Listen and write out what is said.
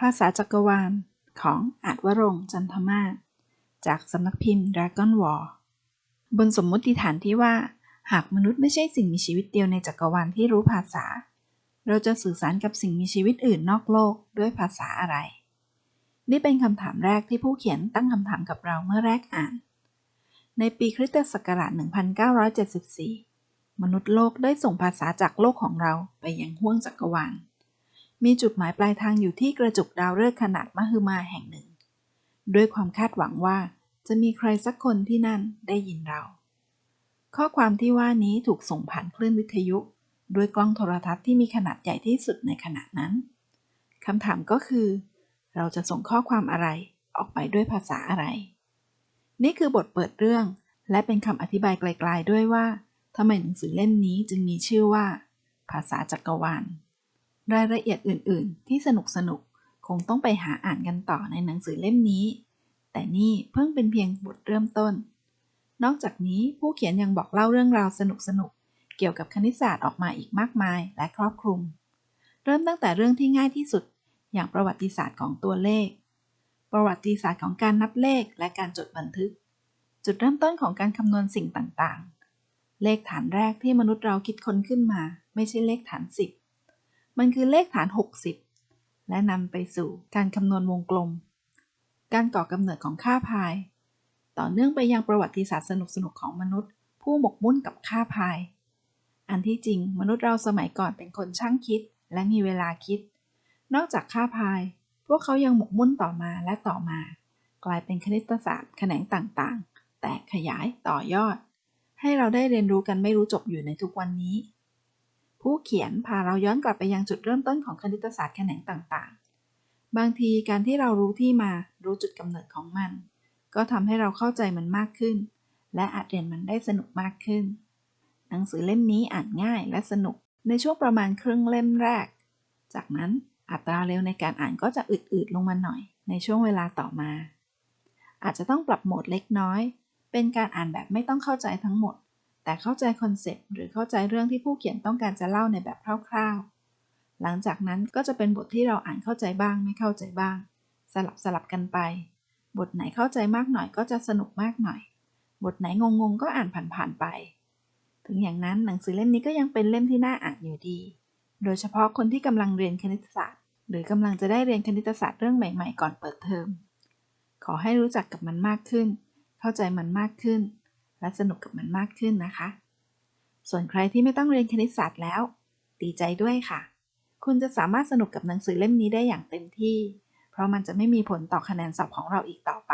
ภาษาจักรวาล ของอาจวรงจันทมาศจากสำนักพิมพ์ Dragon War บนสมมติฐานที่ว่า หากมนุษย์ไม่ใช่สิ่งมีชีวิตเดียวในจักรวาลที่รู้ภาษา เราจะสื่อสารกับสิ่งมีชีวิตอื่นนอกโลกด้วยภาษาอะไร นี่เป็นคำถามแรกที่ผู้เขียนตั้งคำถามกับเราเมื่อแรกอ่าน ในปีคริสตศักราช 1974 มนุษย์โลกได้ส่งภาษาจากโลกของเราไปยังห้วงจักรวาล มีจุดหมายปลายทางอยู่ที่กระจุกดาวฤกษ์ขนาดมหึมาแห่งหนึ่ง ด้วยความคาดหวังว่าจะมีใครสักคนที่นั่นได้ยินเรา ข้อความที่ว่านี้ถูกส่งผ่านคลื่นวิทยุ ด้วยกล้องโทรทัศน์ที่มีขนาดใหญ่ที่สุดในขณะนั้นคำถามก็คือ เราจะส่งข้อความอะไรออกไปด้วยภาษาอะไร นี่คือบทเปิดเรื่อง และเป็นคำอธิบายไกลๆด้วยว่าทำไมหนังสือเล่มนี้จึงมีชื่อว่า ภาษาจักรวาล รายละเอียดอื่นๆ ที่สนุกสนุกคงต้องไปหาอ่านกันต่อในหนังสือเล่มนี้ แต่นี่เพิ่งเป็นเพียงบทเริ่มต้น นอกจากนี้ผู้เขียนยังบอกเล่าเรื่องราวสนุกสนุกเกี่ยวกับคณิตศาสตร์ออกมาอีกมากมายและครอบคลุม เริ่มตั้งแต่เรื่องที่ง่ายที่สุด อย่างประวัติศาสตร์ของตัวเลข ประวัติศาสตร์ของการนับเลขและการจดบันทึก จุดเริ่มต้นของการคำนวณสิ่งต่างๆ เลขฐานแรกที่มนุษย์เราคิดค้นขึ้นมา ไม่ใช่เลขฐาน10 มันคือเลขฐาน 60 และนำไปสู่การคำนวณวงกลม การก่อกำเนิดของค่าพาย ต่อเนื่องไปยังประวัติศาสตร์สนุกๆของมนุษย์ ผู้หมกมุ่นกับค่าพาย อันที่จริงมนุษย์เราสมัยก่อนเป็นคนช่างคิดและมีเวลาคิด นอกจากค่าพาย พวกเขายังหมกมุ่นต่อมาและต่อมา กลายเป็นคณิตศาสตร์แขนงต่างๆ แตกขยายต่อยอด ให้เราได้เรียนรู้กันไม่รู้จบอยู่ในทุกวันนี้ ผู้เขียนพาเราย้อนกลับไปยังจุดเริ่มต้นของคณิตศาสตร์แขนงต่างๆ บางทีการที่เรารู้ที่มารู้จุดกำเนิดของมัน ก็ทำให้เราเข้าใจมันมากขึ้น และอาจเรียนมันได้สนุกมากขึ้น หนังสือเล่มนี้อ่านง่ายและสนุกในช่วงประมาณครึ่งเล่มแรก จากนั้นอัตราเร็วในการอ่านก็จะอืดๆลงมาหน่อย ในช่วงเวลาต่อมา อาจจะต้องปรับโหมดเล็กน้อย เป็นการอ่านแบบไม่ต้องเข้าใจทั้งหมด แต่เข้าใจคอนเซปต์หรือเข้าใจเรื่องที่ผู้เขียนต้องการจะเล่าในแบบคร่าวๆ หลังจากนั้นก็จะเป็นบทที่เราอ่านเข้าใจบ้างไม่เข้าใจบ้าง สลับสลับกันไป บทไหนเข้าใจมากหน่อยก็จะสนุกมากหน่อย บทไหนงงๆก็อ่านผ่านๆไป ถึงอย่างนั้นหนังสือเล่มนี้ก็ยังเป็นเล่มที่น่าอ่านอยู่ดี โดยเฉพาะคนที่กำลังเรียนคณิตศาสตร์ หรือกำลังจะได้เรียนคณิตศาสตร์เรื่องใหม่ ๆ ก่อนเปิดเทอม ขอให้รู้จักกับมันมากขึ้น เข้าใจมันมากขึ้น และสนุกกับมันมากขึ้นนะคะ ส่วนใครที่ไม่ต้องเรียนคณิตศาสตร์แล้ว ดีใจด้วยค่ะ คุณจะสามารถสนุกกับหนังสือเล่มนี้ได้อย่างเต็มที่ เพราะมันจะไม่มีผลต่อคะแนนสอบของเราอีกต่อไป